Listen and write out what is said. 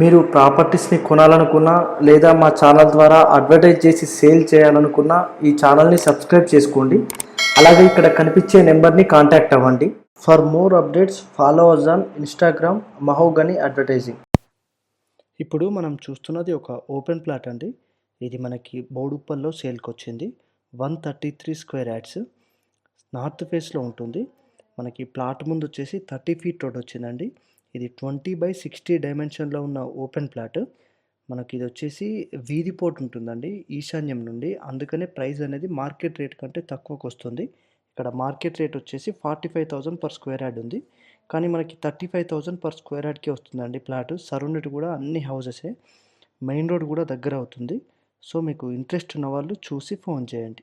మీరు ప్రాపర్టీస్ని కొనాలనుకున్నా లేదా మా ఛానల్ ద్వారా అడ్వర్టైజ్ చేసి సేల్ చేయాలనుకున్నా ఈ ఛానల్ని సబ్స్క్రైబ్ చేసుకోండి. అలాగే ఇక్కడ కనిపించే నెంబర్ని కాంటాక్ట్ అవ్వండి. For more updates follow us on Instagram Mahogany advertising. ఇప్పుడు మనం చూస్తున్నది ఒక ఓపెన్ ప్లాట్ అండి. ఇది మనకి బోడుప్పల్లో సేల్కి వచ్చింది one thirty three square yards. North ఫేస్లో ఉంటుంది. మనకి ప్లాట్ ముందు వచ్చేసి థర్టీ ఫీట్ రోడ్ వచ్చిందండి. ఇది ట్వంటీ బై సిక్స్టీ డైమెన్షన్లో ఉన్న ఓపెన్ ప్లాట్. మనకి ఇది వచ్చేసి వీధి పోటు ఉంటుందండి ఈశాన్యం నుండి. అందుకనే ప్రైస్ అనేది మార్కెట్ రేట్ కంటే తక్కువకు వస్తుంది. ఇక్కడ మార్కెట్ రేట్ వచ్చేసి forty five thousand per square yard ఉంది. కానీ మనకి thirty five thousand per square యార్డ్కి వస్తుందండి ప్లాట్. సరౌండెడ్ కూడా అన్ని హౌసెసే. మెయిన్ రోడ్ కూడా దగ్గర అవుతుంది. సో మీకు ఇంట్రెస్ట్ ఉన్న వాళ్ళు చూసి ఫోన్ చేయండి.